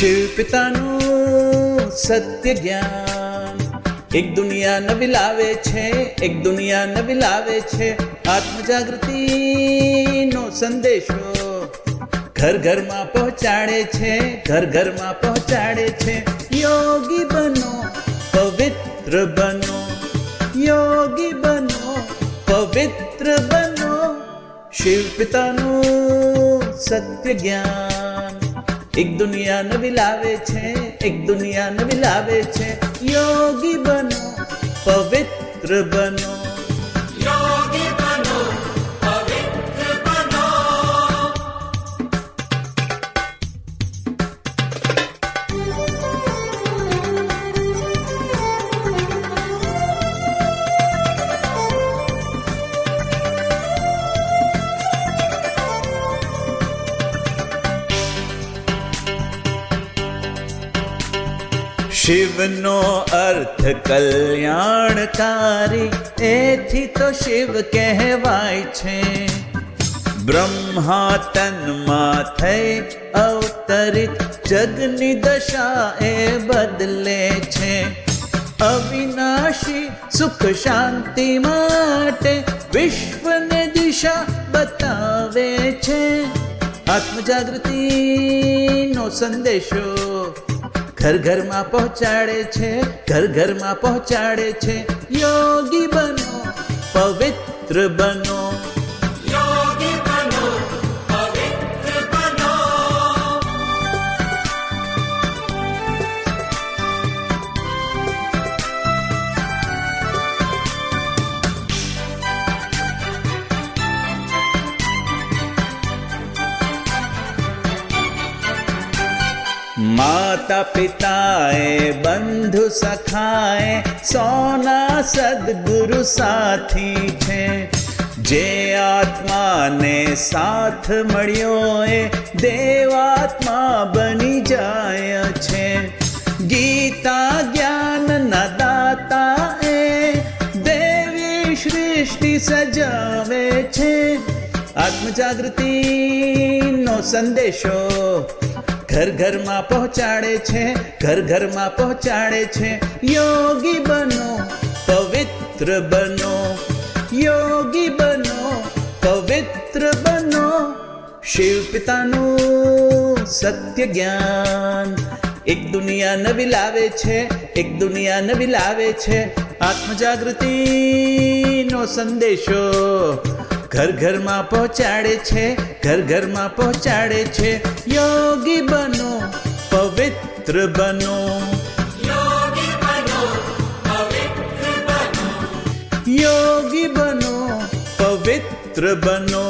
શિવ પિતાનું સત્ય જ્ઞાન. એક દુનિયા નવી લાવે છે, એક દુનિયા નવી લાવે છે. આત્મજાગૃતિનો સંદેશો ઘર ઘરમાં પહોંચાડે છે, ઘર ઘરમાં પહોંચાડે છે. યોગી બનો, પવિત્ર બનો. યોગી બનો, પવિત્ર બનો. શિવ પિતાનું સત્ય જ્ઞાન. એક દુનિયા નવી લાવે છે એક દુનિયા નવી લાવે છે. યોગી બનો પવિત્ર બનો. શિવનો અર્થ કલ્યાણકારી. એથી તો શિવ કહેવાય છે. બ્રહ્મા તનમાં થઈ અવતરિત જગની દશા એ બદલે છે. અવિનાશી સુખ શાંતિ માટે વિશ્વને દિશા બતાવે છે. આત્મજાગૃતિનો સંદેશો ઘર ઘરમાં પહોંચાડે છે ઘર ઘરમાં પહોંચાડે છે. યોગી બનો પવિત્ર બનો. માતા પિતાએ બંધુ સખાએ, સોના સદગુરુ સાથી છે. જે આત્માને સાથ મળ્યો એ દેવાત્મા બની જાય છે. ગીતા જ્ઞાનના દાતા એ દેવી સૃષ્ટિ સજાવે છે. આત્મજાગૃતિનો સંદેશો ઘર ઘરમાં પહોંચાડે છે, ઘર ઘરમાં પહોંચાડે છે. યોગી બનો, પવિત્ર બનો. યોગી બનો, પવિત્ર બનો. શિવ પિતાનું સત્ય જ્ઞાન એક દુનિયા નવી લાવે છે, એક દુનિયા નવી લાવે છે. આત્મજાગૃતિનો સંદેશો ઘર ઘરમાં પહોંચાડે છે ઘર ઘરમાં પહોંચાડે છે. યોગી બનો પવિત્ર બનો. યોગી બનો પવિત્ર બનો. યોગી બનો પવિત્ર બનો.